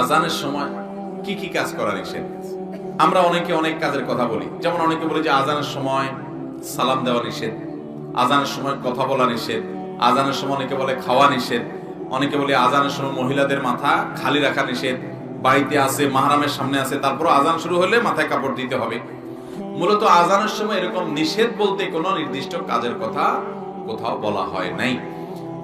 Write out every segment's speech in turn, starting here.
আজানের সময় কি কি কাজ করা নিষেধ আমরা অনেকে অনেক কাজের কথা বলি। যেমন অনেকে বলে যে আজানের সময় সালাম দেওয়া নিষেধ, আজানের সময় কথা বলা নিষেধ, আজানের সময় অনেকে বলে খাওয়া নিষেধ, অনেকে বলে আজানের সময় মহিলাদের মাথা খালি রাখা নিষেধ, বাড়িতে আছে, মাহারামের সামনে আছে তারপর আজান শুরু হলে মাথায় কাপড় দিতে হবে। মূলত আজানের সময় এরকম নিষেধ বলতে কোনো নির্দিষ্ট কাজের কথা কোথাও বলা হয় নাই।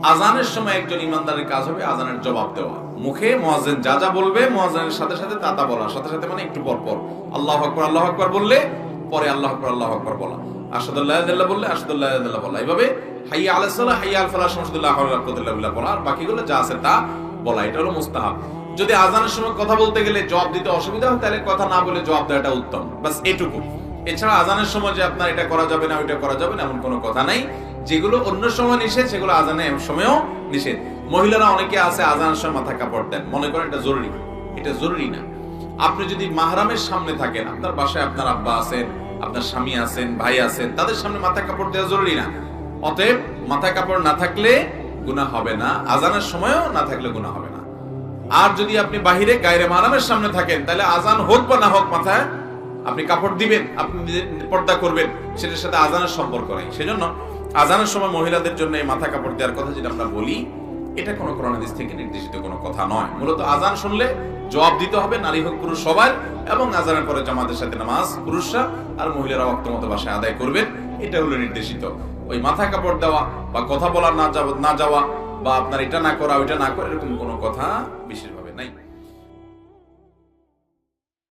আজানের সময় একজন ইমানদারের কাজ হবে আজানের জবাব দেওয়া। মুখে মোয়াজ্জেন যা যা বলবে, মোয়াজ্জেনের সাথে সাথে তা তা বলা। সাথে সাথে মানে একটু পর পর। আল্লাহ আকবর আল্লাহ আকবর বললে, পরে আল্লাহ আকবর আল্লাহ আকবর বলা। আসাদুল্লাহ বললে আসাদুল্লাহ বলা। এইভাবে হাইয়া আলাইসাল্লাহ হাইয়া বলা। আর বাকিগুলো যা আছে তা বলা। এটা হলো মুস্তাহাব। যদি আজানের সময় কথা বলতে গেলে জবাব দিতে অসুবিধা হয়, তাহলে কথা না বলে জবাব দেওয়াটা উত্তম। বাস এটুকু। এছাড়া আজানের সময় যে আপনার এটা করা যাবে না, ওইটা করা যাবে না, এমন কোনো কথা নাই। যেগুলো অন্য সময় নিষেধ, সেগুলো আজানের সময়ও নিষেধ। মহিলারা অনেকে আছে আজানের সময় মাথা কাপড় দেন। মনে করেন এটা জরুরি এটা জরুরি না। আপনি যদি মাহরামের সামনে থাকেন, আপনার বাসায় আপনার আব্বা আছেন, আপনার স্বামী আছেন, ভাই আছেন, তাদের সামনে মাথা কাপড় দেওয়া জরুরি না। অতএব মাথা কাপড় না থাকলে গুনাহ হবে না। আজানের সময়ও না থাকলে গুনাহ হবে না। আর যদি আপনি বাহিরে গায়রে মারামের সামনে থাকেন, তাহলে আজান হোক বা না হোক মাথায় আপনি কাপড় দিবেন, আপনি পর্দা করবেন, সেটার সাথে আজানের সম্পর্ক নেই। সেজন্য আজানের সময় মহিলাদের জন্য এই মাথা কাপড় দেওয়ার কথা যেটা আমরা বলি, এটা কোনো কোরআন হাদিস থেকে নির্দেশিত কোনো কথা নয়। মূলত আজান শুনলে জবাব দিতে হবে, নারী হোক, পুরুষ, সবাই, এবং আজানের পরে জামাতের সাথে নামাজ, পুরুষরা আর মহিলারা অক্ত মতো বাসায় আদায় করবেন, এটা হলো নির্দেশিত। ওই মাথা কাপড় দেওয়া বা কথা বলা না যাওয়া না যাওয়া বা আপনার এটা না করা, ওইটা না করা, এরকম কোনো কথা বিশেষভাবে